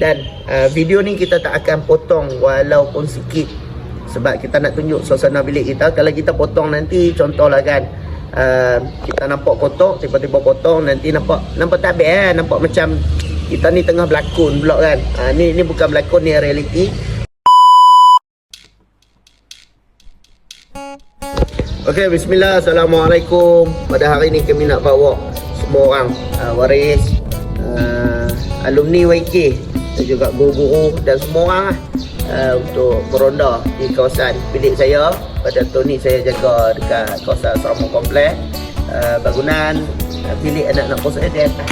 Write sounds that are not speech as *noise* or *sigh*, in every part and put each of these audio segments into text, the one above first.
Dan uh, video ni kita tak akan potong walaupun sikit sebab kita nak tunjuk suasana bilik kita. Kalau kita potong nanti contohlah kan uh, kita nampak kotor tiba-tiba potong nanti nampak nampak tak baik eh nampak macam kita ni tengah berlakon pula kan. Uh, ni ni bukan berlakon ni reality. Okey, bismillah. Assalamualaikum. Pada hari ini kami nak bawa semua orang uh, waris uh, alumni YK dan juga guru-guru dan semua orang lah uh, untuk meronda di kawasan bilik saya. Pada tahun ni saya jaga dekat kawasan Serama Komplek. Uh, bangunan uh, bilik anak-anak kos saya atas.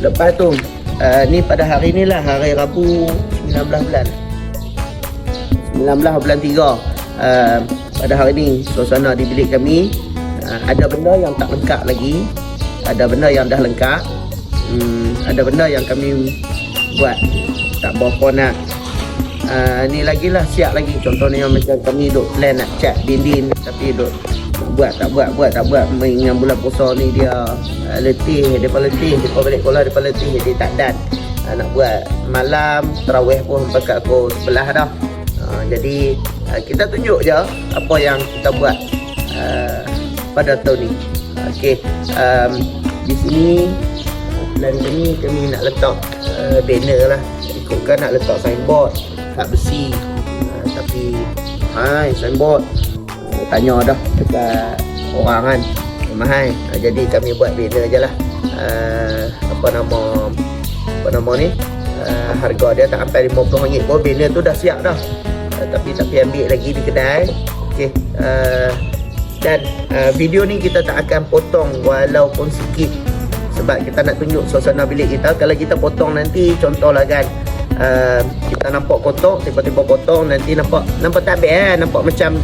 Lepas tu, uh, ni pada hari ni lah, hari Rabu 19 bulan. 19 bulan 3 uh, pada hari ni suasana di bilik kami uh, ada benda yang tak lengkap lagi ada benda yang dah lengkap um, ada benda yang kami buat. Tak berapa nak. Uh, ni lagi lah siap lagi. Contohnya macam kami duk plan nak cat dinding tapi duk buat tak buat buat tak buat. Dengan bulan puasa ni dia uh, letih dia letih dia balik sekolah dia letih dia tak dan. Uh, nak buat malam terawih pun sampai kat pukul 11 dah. Uh, jadi uh, kita tunjuk je apa yang kita buat uh, pada tahun ni. Okey. Um, di sini uh, plan kami nak letak uh, banner lah. Ikutkan nak letak signboard kat besi. Uh, tapi hai signboard uh, tanya dah dekat orang kan. Mahal. Uh, jadi kami buat banner je lah. Uh, apa nama apa nama ni? Uh, harga dia tak sampai RM50 pun banner tu dah siap dah uh, tapi tapi ambil lagi di kedai okey uh, dan uh, video ni kita tak akan potong walaupun sikit sebab kita nak tunjuk suasana bilik kita kalau kita potong nanti contohlah kan uh, kita nampak kotor tiba-tiba potong nanti nampak nampak tak baik eh? Nampak macam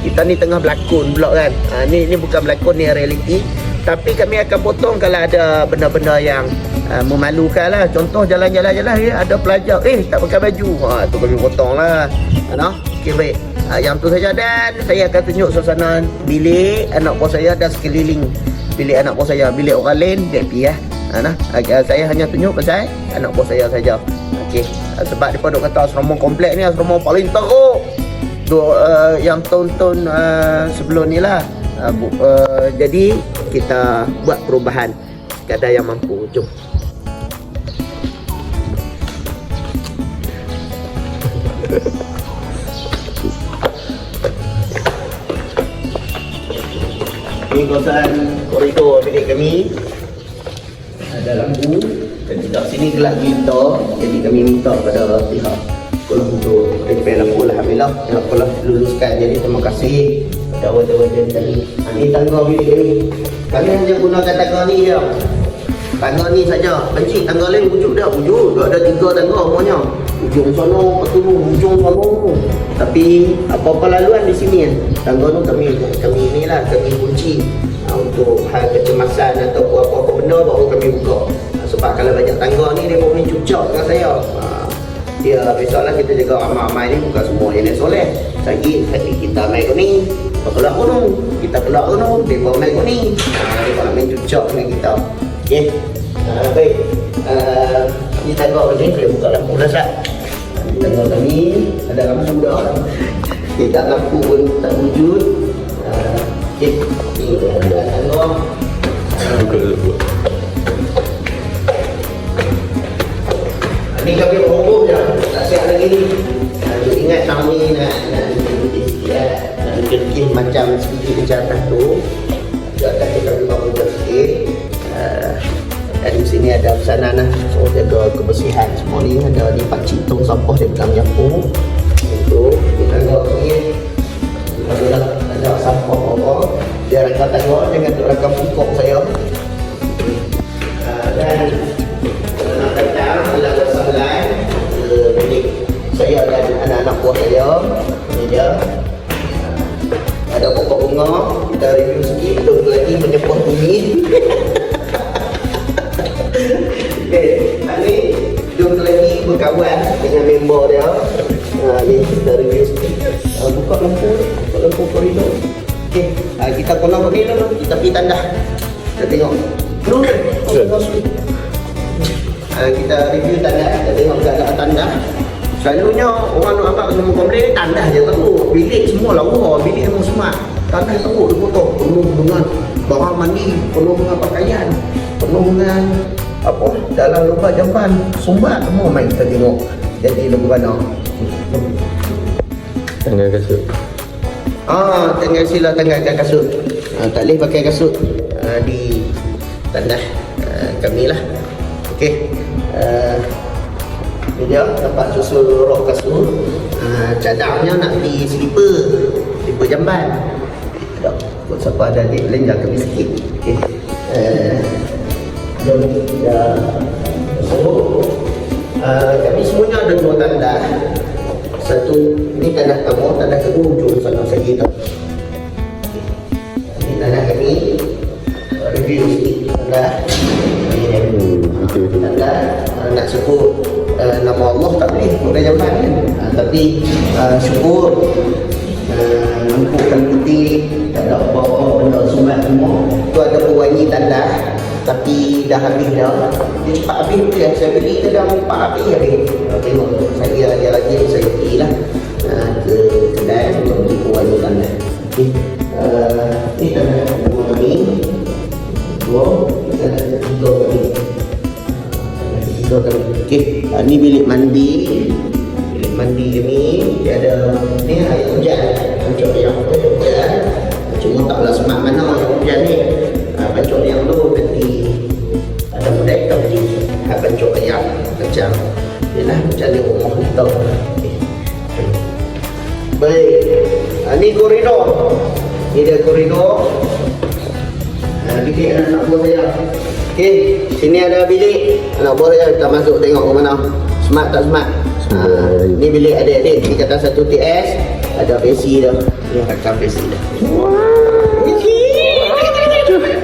kita ni tengah berlakon pula kan? Uh, ni ni bukan berlakon ni reality tapi kami akan potong kalau ada benda-benda yang uh, memalukan lah. Contoh jalan-jalan je lah ya, ada pelajar eh tak pakai baju. Ha, tu kami potong lah. No? ok baik. Uh, yang tu saja. Dan saya akan tunjuk suasana bilik anak buah saya dan sekeliling bilik anak buah saya. Bilik orang lain VIP ya ha, nah? uh, saya hanya tunjuk pasal anak buah saya saja. Ok uh, sebab mereka duk kata asrama komplek ni asrama paling teruk. Duk, uh, yang tahun-tahun uh, sebelum ni lah. Uh, uh, jadi kita buat perubahan. Sekadar yang mampu. Jom *laughs* Ini kawasan koridor bilik kami Ada lampu. Dan juga sini gelap gita Jadi kami minta pada pihak sekolah untuk repair lampu Alhamdulillah Yang sekolah luluskan Jadi terima kasih Pada wajar-wajar tadi ha, Ini tangga bilik kami. Kami hanya gunakan tangga ni je. Tangga ni saja. Benci tangga lain wujud dah. Wujud ada tiga tangga semuanya Ujung sana Petulu Ujung sana Tapi Apa-apa laluan di sini kan Tangga tu kami Kami ni lah Kami kunci ha, Untuk hal kecemasan Atau apa-apa benda Baru kami buka. Ha, Sebab kalau banyak tangga ni Dia boleh cucak dengan saya. Ha, Dia Besoklah kita jaga ramai-ramai ni Bukan semua jenis soleh. Lagi Lagi kita main ni Kita kelak gunung Kita kelak gunung Dia bawa main ni ha, Dia nak main cucak dengan kita. Okay uh, Baik. Uh, Ni tangga ni Boleh buka lampu. Dah sat Ni tangga kami Ada lampu dah Okay tak lampu pun tak wujud. Uh, Okay Ni ada tangga Buka dulu. Ni kami berhubung je. Tak siap lagi. Ni uh, Ingat ni nak Nak dikit-dikit macam sedikit ke atas tu Di atas tu dan di sini ada pesanan lah So jaga kebersihan semua ni. Ada di pakcik tong sampah dia belakang nyapu Untuk kita tengok ni. Ada ada sampah apa. Dia rangka tengok dengan tu rangka pokok saya. Uh, Dan uh, nak datang adalah kesalahan uh, Milik saya dan anak-anak buah saya Ini dia. Uh, Ada pokok bunga. Kita review sikit. Untuk lagi menyepuh bumi *laughs* Okay, ni Jom lagi berkawan dengan member dia. Ha, Ni kita review sikit ha, Buka lampu Buka lampu koridor. Okay, ha, kita kolam ni dulu Kita pergi tandah Kita tengok. Okay. Okay. uh, kita review tandas. Kita tengok keadaan tandas. Selalunya orang nak abang semua komplain tandas je teruk bilik semua lawa bilik semua smart. Tandas teruk dia potong. Penuh dengan barang mandi penuh dengan pakaian penuh dengan apa dalam lubang jamban sumbat semua main kita tengok jadi lagu mana Tanggal kasut. Ah, tengah sila tanggalkan kasut. Ah, tak boleh pakai kasut ah, di tandas ah, kami lah. Okey. Ah, dia dapat susul rok kasut. Ah, cadangnya nak di slipper. Slipper jamban. Ada. Buat siapa ada adik lenjang kami sikit. Okey. Ah, jom kita so, ah, kami semuanya ada dua tandas satu ini tanah kamu tanah kedua ujung sana saya kita. Ini tanah kami review sikit tanah ini tanah uh, nak sebut uh, nama Allah tak boleh boleh jamban kan uh, tapi uh, syukur uh, putih tak ada apa-apa benda sumat semua. Tu ada pewangi tanah tapi dah habis dah. Dia cepat habis tu yang saya beli tu dah empat habis habis. Tengok saya ada lagi saya pergi lah uh, ke kedai untuk beli pewangi tanah okay. uh, ni tanah dua kami dua kita ada tiga kami tiga kami okay. uh, ni bilik mandi. Bilik mandi kami dia ada ni air hujan. Pancuk yang hujan. Cuma taklah semak mana air hujan ni uh, pancuk yang tu nanti ada mudah kita beli uh, pancuk ayam macam Yalah macam ni rumah kita. Okay. Baik. Uh, Ni koridor. Ni dia koridor. Uh, Bilik anak buah saya. Okey Sini ada bilik. Anak buah saya kita masuk tengok ke mana. Smart tak smart? Semua uh, layu. Ni bilik adik-adik. Ni kata satu TS Ada PC dah. Ni rakam PC dah. Okey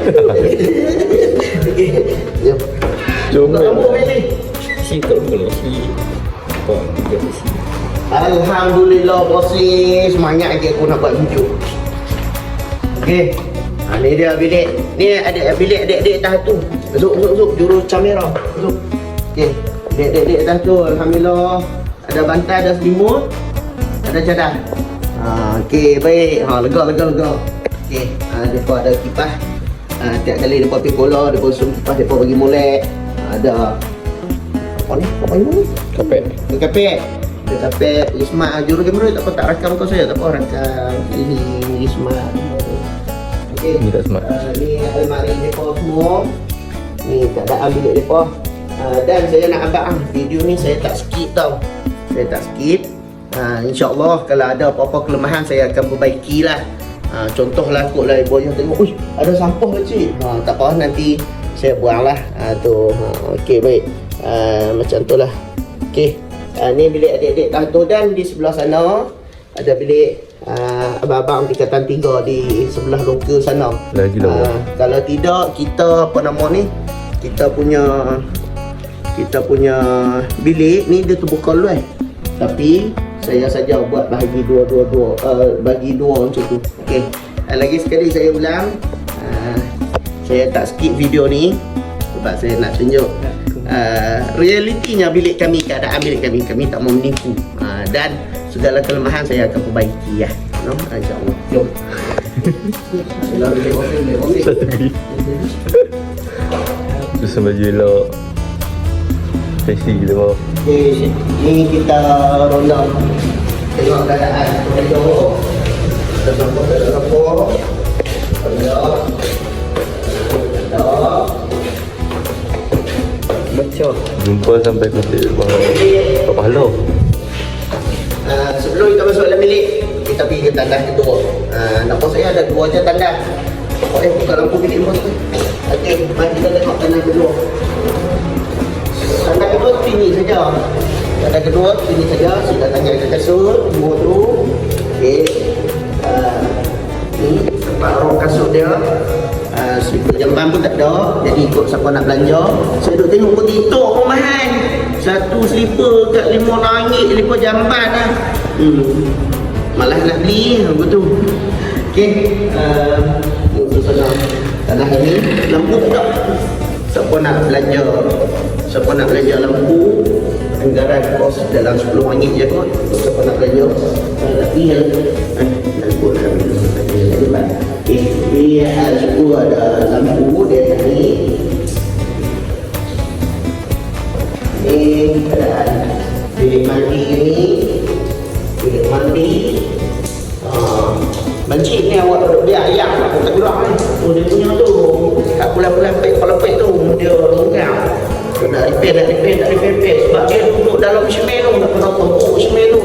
Si tak boleh si Kau tiga si Alhamdulillah bossi Semangat lagi aku nak buat video Okey. Ha, Ni dia bilik. Ni ada bilik adik-adik atas tu. Zuk, zuk, zuk Jurus kamera Zuk. Okey. Adik-adik atas tu Alhamdulillah. Ada bantal, ada selimut Ada cadar ha, Okey, baik. Ha, Lega, lega, lega. Okey. Ha, Mereka ada kipas ha, Tiap kali mereka pergi bola usung kipas Mereka bagi molek. Ha, Ada. Apa ni? Apa ni? Kapek. Dia kapek Dia kapek Pergi smart Juru kamera tak apa Tak rakam kau saya. Tak apa rakam. Ini Pergi smart Okay Ni tak smart. uh, Ni almari mereka semua. Ni keadaan bilik mereka. Uh, Dan saya nak abang Video ni saya tak skip tau. Saya tak skip. Uh, InsyaAllah Kalau ada apa-apa kelemahan Saya akan perbaiki lah uh, Contohlah kot lah Ibu ayah tengok Uish ada sampah kecil uh, Tak apa nanti Saya buang lah uh, Tu uh, Okay baik. Uh, Macam tu lah. Okay uh, Ni bilik adik-adik tu Dan di sebelah sana. Ada bilik uh, Abang-abang tingkatan tiga Di sebelah loka sana. Lagi lawa. Ah, Kalau tidak Kita apa nama ni? Kita punya Kita punya Bilik ni dia terbuka luas Tapi Saya saja buat bahagi dua-dua-dua uh, Bagi dua macam tu Okay uh, Lagi sekali saya ulang uh, Saya tak skip video ni Sebab saya nak tunjuk uh, Realitinya bilik kami Keadaan bilik kami Kami tak mau menipu uh, Dan Segala kelemahan saya akan perbaiki ya. No? InsyaAllah Jom Satu Susun baju elok. Seksi gila bawah. Okay, ni kita ronda tengok keadaan koridor. Apa ada apa? Ada. Ada. Baca Jumpa sampai kutip bawah. Pahala. Uh, sebelum kita masuk dalam bilik, kita pergi ke tandas kedua. Uh, nampak saya ada dua je tandas. Eh, buka lampu bilik bos tu. Okey, mari kita tengok tandas kedua. Kedua sini saja. Tandas kedua sini saja. Sudah tanggal ke kasut, semua tu. Okey. Uh, ni tempat rok kasut dia. Uh, slipper jamban pun tak ada Jadi ikut siapa nak belanja Saya duduk tengok pun TikTok pun mahal Satu slipper kat lima ringgit Slipper jamban lah hmm. Malah nak beli Betul Okay uh, Untuk sana Tanah ini Lampu tak ada Siapa nak belanja siapa nak belajar lampu anggaran kos dalam 10 ringgit je. Kot siapa nak belajar tapi yang eh, lampu lah. Okay, dia ada suku ada lampu dia ni ni keadaan. Bilik mandi ni. Bilik mandi. Ah, Bencik ni awak dia ayam aku tak gerak ni. Oh dia punya tu. Kat pulang-pulang pek tu dia rungkang. Nak repair, nak repair, nak repair, repair. Sebab dia duduk dalam semen tu, nak kena tembuk semen tu.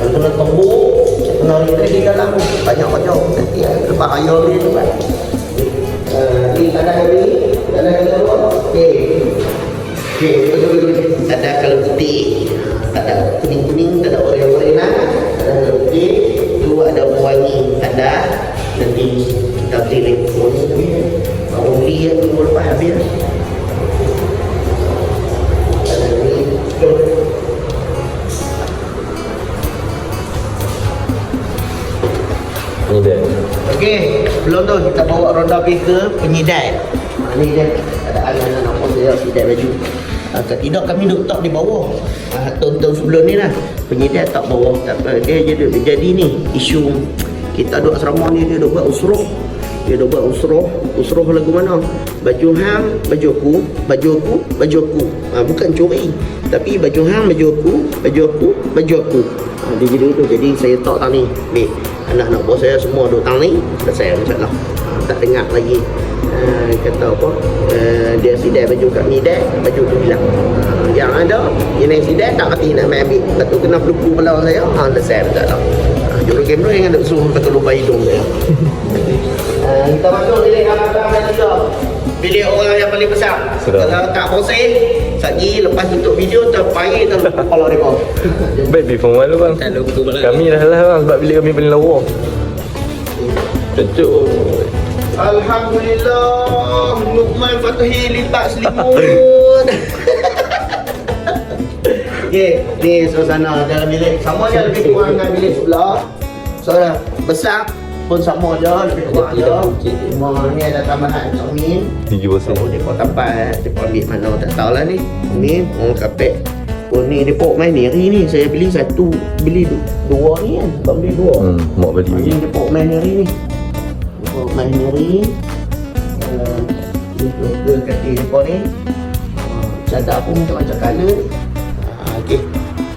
Dan kena tembuk, kena repair di dalam. Banyak-banyak. Nanti lepas ayam ni tu kan. Uh, ni tak ada hari, tak ada hari apa. Okey. Okey. Tak ada kalau putih. Tak ada kuning-kuning, tak ada oranye-oranye lah. Tak ada kalau putih. Tu ada wangi tanda. Nanti kita beli telefon. Baru beli minggu lepas habis. Okey, belum tu kita bawa ronda ke penyidai. Ha, ni dia keadaan anak-anak pun dia sidai baju. Ha, tak tidak kami duduk tak di bawah. Ha, tahun-tahun sebelum ni lah. Penyidai tak bawah. Tak apa. Dia jadi, jadi ni isu kita duduk asrama ni dia duduk buat usruh. Dia duduk buat usruh. Usruh lagu mana? Baju hang, baju aku, baju aku, baju aku. Ha, bukan curi. Tapi baju hang, baju aku, baju aku, baju aku. Ha, dia jadi tu. Jadi saya tak tahu ni. Ni, anak-anak bos saya semua duduk tang ni. Selesai masalah. Ha, tak dengar lagi. Uh, kata apa uh, dia sidai baju kat midai baju tu hilang uh, yang ada yang yang sidai tak kerti nak main ambil lepas tu kena peluku belah saya ha selesai betul lah uh, juru kamera yang ada suruh kata lupa hidung saya uh, *laughs* kita masuk bilik abang-abang dan bilik orang yang paling besar Sudah. kalau tak bosan lagi lepas tutup video terpayah terlupa kepala mereka *laughs* Baik before malu bang. Tak lupa pula. Kami dah lah bang sebab bilik kami paling lawa. Cocok. Alhamdulillah Lukman Fatuhi lipat selimut *laughs* Okay, ni suasana dalam bilik Sama je lebih kurang dengan bilik sebelah Suara besar pun sama je lebih kurang je Cuma ni ada tambahan cermin Tinggi bosan. So dia pun tempat Dia pun ambil mana tak tahulah ni Ni orang kapek Oh ni pun main ni hari ni Saya beli satu Beli du- dua ni kan Abang beli dua Hmm, mak beli ini lagi. dia pok main hari ni. Dia pok main hari. Uh, dia ke kaki dia pok ni. Uh, cadar pun macam-macam colour. Uh, okay.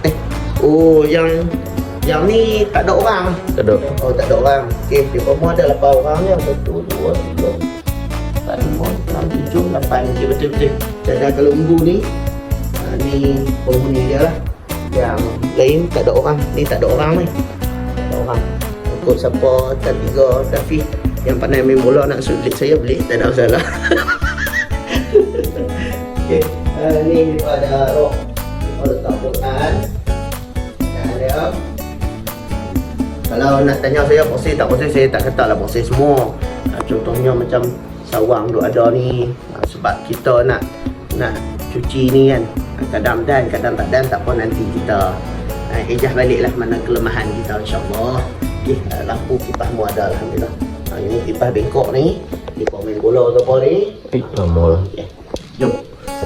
Eh, oh yang yang ni tak ada orang. Tak ada. Oh tak ada orang. Okay, dia pun ada lapan orang ni. Satu, dua, tiga, empat, lima, enam, tujuh, lapan. Okay, betul-betul. Cadar kalau lembu ni. Uh, ni penghuni dia lah. Yang lain tak ada orang. Ni tak ada orang ni. Tak ada orang. Untuk siapa dan tiga Dafi yang pandai main bola nak sulit saya beli tak ada masalah. Okey, uh, ni ada roh. Kalau nak tanya saya posisi tak posisi saya tak kata lah posisi semua. Uh, contohnya macam sawang duk ada ni uh, sebab kita nak nak cuci ni kan uh, kadang dan kadang tak dan tak apa nanti kita uh, ejah balik lah mana kelemahan kita insyaAllah okay, uh, lampu kipas mu ada Alhamdulillah uh, ini kipas bengkok ni kipas main bola ke apa ni Eh, lama lah. okay. jom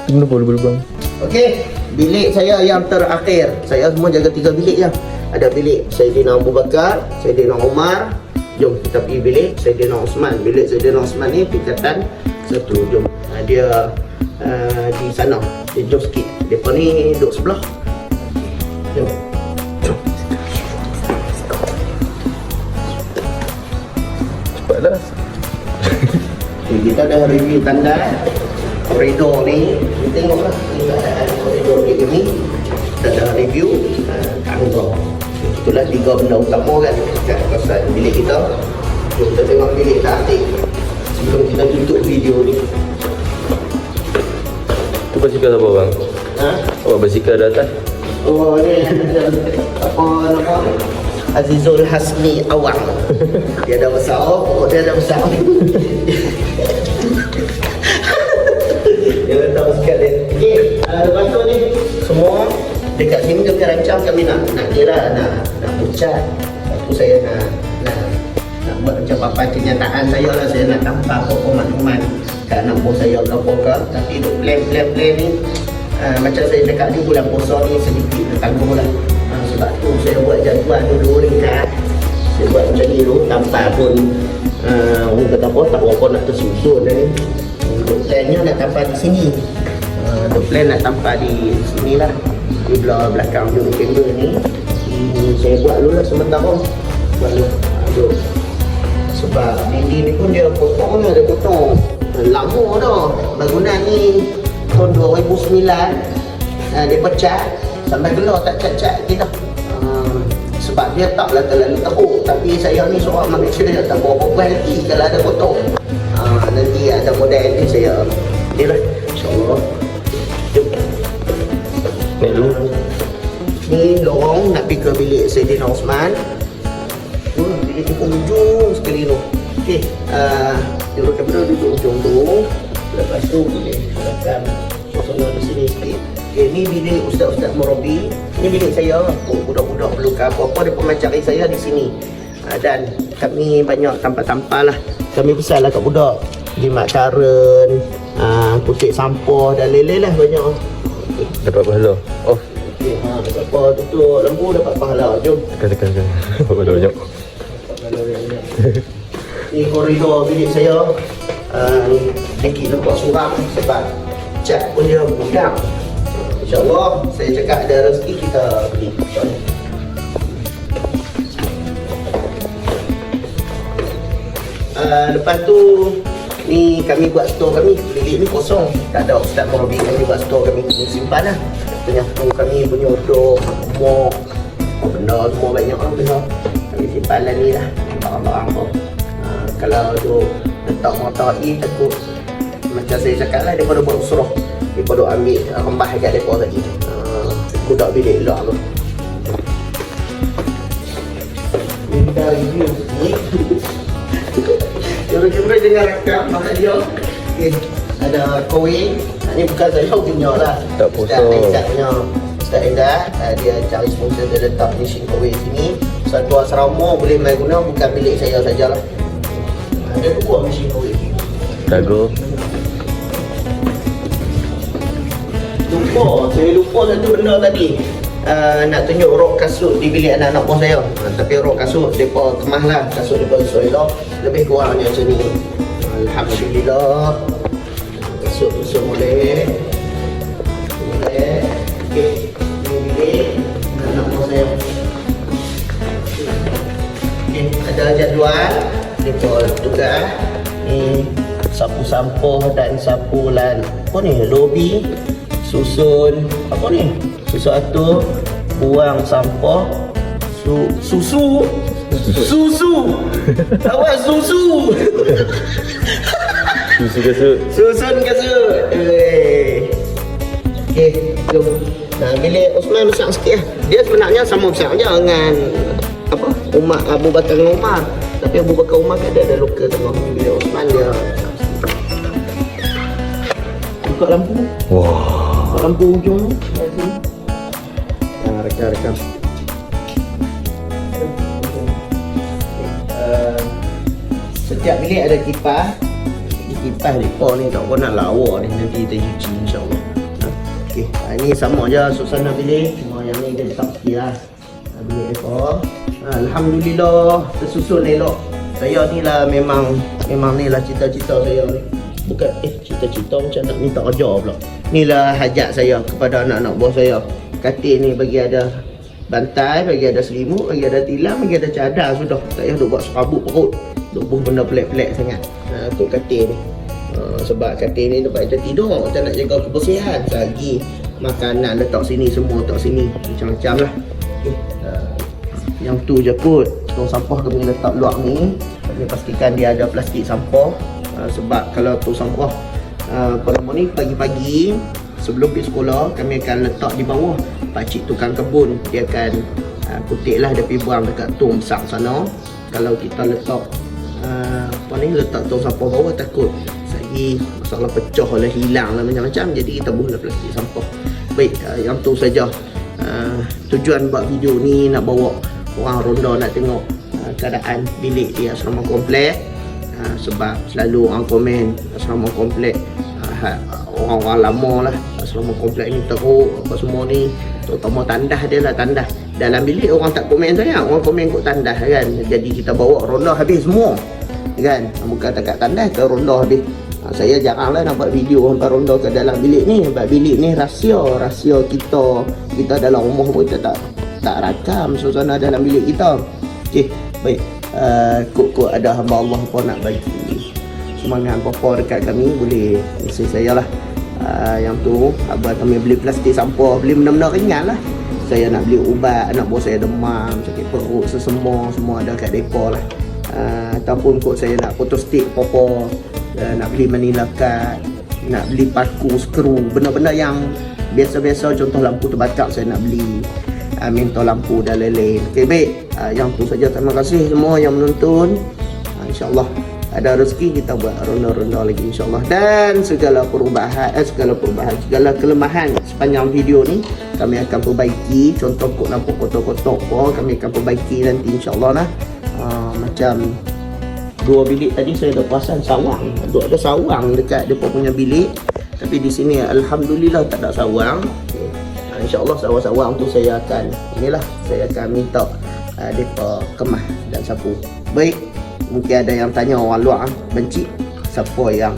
Kenapa boleh bang? Okey, bilik saya yang terakhir. Saya semua jaga tiga bilik je. Ada bilik Sayyidina Abu Bakar, Sayyidina Umar. Jom kita pergi bilik Sayyidina Osman. Bilik Sayyidina Osman ni tingkatan satu. Jom. Ha, dia uh, di sana. Dia jom sikit. Depa ni duduk sebelah. Jom. Jom. Cepatlah. Okay, kita dah review tanda koridor ni. Kita tengoklah keadaan koridor kita ni. Kita dah review uh, tangga. Itulah tiga benda utama kan kat kawasan bilik kita. Kita tengok bilik cantik. Sebelum kita tutup video ni. Tu basikal siapa bang? Ha? Awak basikal dah atas. Oh ni apa nama? Azizul Hasmi Awang. Dia dah besar, oh, pokok dia dah besar. *laughs* dia letak sikit dia. Uh, lepas tu ni semua dekat sini kami rancang kami nak nak kira nak nak pucat. Lepas tu saya nak nak nak buat macam papan kenyataan saya lah. Saya nak tambah apa maklumat kat anak buah saya ke apa ke tapi duk plan plan plan ni uh, macam saya cakap ni bulan puasa ni sedikit tangguh lah. Uh, sebab tu saya buat jadual dulu ringkas saya buat macam ni dulu tanpa pun uh, orang kata apa tak berapa nak tersusun dah ni. Plannya nak tanpa di sini. Uh, the plan nak tanpa di sini lah di belah belakang juru kamera ni. Hmm, saya buat dulu lah sementara buat dulu. Aduh. sebab dinding ni pun dia potong ni ada potong. Lama dah bangunan ni tahun 2009 uh, dia pecah sampai gelar tak cat-cat kita. Uh, sebab dia taklah terlalu teruk tapi saya ni seorang manusia dia tak berapa quality kalau ada potong. Uh, nanti ada model ni saya ni lah insyaAllah Ni lorong nak pergi ke bilik Sayyidina Osman. Oh, bilik ni pun ujung sekali tu. Okey, uh, juru kamera duduk ujung tu. Lepas tu boleh rekam suasana di sini sikit. Okey, ni bilik Ustaz-Ustaz Murabi. Ni bilik saya. Budak-budak perlu ke apa-apa dia pemancari saya di sini. Uh, dan kami banyak tampal-tampal lah. Kami besar lah kat budak. Jimat karen, uh, kutik sampah dan lele lah banyak. Dapat pahala. Oh, apa tutup lembu dapat pahala. Jom. tekan tekan tekan. Dapat *laughs* pahala banyak. Ni koridor bilik saya. Uh, sedikit nampak suram sebab cat pun dia budak. InsyaAllah saya cakap ada rezeki kita beli. Uh, lepas tu ni kami buat store kami bilik ni kosong tak ada Ustaz Murabi kami buat store kami kami simpan lah penyapu kami punya odok mok benda semua banyak lah benda kami simpan lah ni lah barang-barang apa uh, kalau tu letak motor i takut macam saya cakap lah daripada buat usrah daripada ambil uh, rembah kat mereka tadi uh, budak bilik lah tu minta review Juru kamera jangan rakam masa dia. Okey, ada kowe. Ini bukan saya punya lah. Tak puasa. Ustaz punya. Ustaz Aisyah, uh, dia cari sponsor dia letak mesin kowe sini. Satu asrama boleh main guna bukan milik saya sajalah. Ada dua mesin kowe. Jago. Lupa, saya lupa satu benda tadi. Uh, nak tunjuk rok kasut di bilik anak-anak bos saya. Uh, tapi rok kasut depa kemas lah. Kasut depa sesuai elok. Lebih kurangnya macam ni. Alhamdulillah. Kasut kasut boleh. Boleh. Okey. Ini bilik anak bos saya. Okey, ada jadual. Depa tugas. Ni sapu sampah dan sapu lan. Apa ni? Lobi susun apa ni sesuatu buang sampah su, susu *laughs* susu awas susu *laughs* Susu kasut. susun kasut eh okey jom nah bilik Osman besar sikit lah dia sebenarnya sama besar je dengan apa Umar Abu Bakar dengan Umar tapi Abu Bakar Umar kan dia ada luka tengah bilik Osman dia buka lampu Wah. Buka lampu hujung tu. Ah, rekam rekam. Uh, setiap bilik ada kipas. Kipas ni oh ni tak nak lawa ni nanti kita cuci insya-Allah. Ha, Okey, ha, ini sama je suasana bilik. Cuma yang ni dia letak sikit lah. Ha, bilik ekor. Ha, Alhamdulillah tersusun elok. Saya ni lah memang memang ni lah cita-cita saya ni. Bukan eh cita-cita macam nak minta kerja pula. Inilah hajat saya kepada anak-anak bos saya. Katil ni bagi ada bantai, bagi ada selimut, bagi ada tilam, bagi ada cadar sudah. Tak payah duk buat serabut perut. Duk buh benda pelik-pelik sangat. Ha, untuk katil ni. Ha, sebab katil ni tempat kita tidur, kita nak jaga kebersihan. Lagi makanan letak sini semua letak sini. Macam-macam lah. Okay. Ha, yang tu je kot. Tong sampah kami letak luar ni. Kami pastikan dia ada plastik sampah. Ha, sebab kalau tong sampah uh, apa nama ni pagi-pagi sebelum pergi sekolah kami akan letak di bawah pakcik tukang kebun dia akan uh, kutip lah dia pergi buang dekat tong besar sana kalau kita letak uh, apa ni letak tong sampah bawah takut lagi masalah pecah lah hilang lah macam-macam. Jadi kita buanglah plastik sampah. Baik uh, yang tu saja. Uh, tujuan buat video ni nak bawa orang ronda nak tengok uh, keadaan bilik di asrama komplek Ha, sebab selalu orang komen asrama komplek ha, orang-orang lama lah asrama komplek ni teruk apa semua ni. Terutama tandah dia lah tandah dalam bilik orang tak komen saya orang komen kot tandah kan. Jadi kita bawa ronda habis semua kan. Bukan takat tandas ke ronda habis ha, saya jarang lah nampak video hampa ronda ke dalam bilik ni. Sebab bilik ni rahsia rahsia kita. Kita dalam rumah pun kita tak tak rakam suasana dalam bilik kita. Okey baik. Uh, kok-kok ada hamba Allah apa nak bagi? Semangat apa-apa dekat kami boleh mesej saya lah. Uh, yang tu abang kami beli plastik sampah beli benda-benda ringan lah. Saya nak beli ubat anak buah saya demam sakit perut sesemua semua ada kat depa lah. Uh, ataupun kot saya nak foto stick apa-apa uh, nak beli manila card nak beli paku skru benda-benda yang biasa-biasa contoh lampu terbakar saya nak beli. Uh, minta lampu dan lain-lain. Ok baik. Uh, yang tu saja. Terima kasih semua yang menonton. Uh, insyaAllah ada rezeki kita buat ronda-ronda lagi insyaAllah. Dan segala perubahan eh, segala perubahan segala kelemahan sepanjang video ni kami akan perbaiki. Contoh kok nampak kotor-kotor kami akan perbaiki nanti insyaAllah lah. Uh, macam dua bilik tadi saya dah perasan sawang. Ada, ada sawang dekat depa punya bilik. Tapi di sini alhamdulillah tak ada sawang. Okay. uh, insyaallah sawang-sawang tu saya akan inilah saya akan minta uh, depa kemah dan sapu. Baik mungkin ada yang tanya orang luar ah, benci siapa yang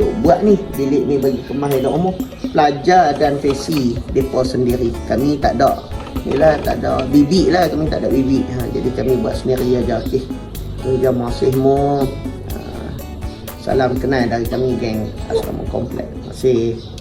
duk buat ni bilik ni bagi kemah yang umum pelajar dan fesi depa sendiri. Kami tak ada Inilah tak ada bibik lah kami tak ada bibik ha, jadi kami buat sendiri aja okey okay. jamaah semua uh, salam kenal dari kami geng asrama komplek terima kasih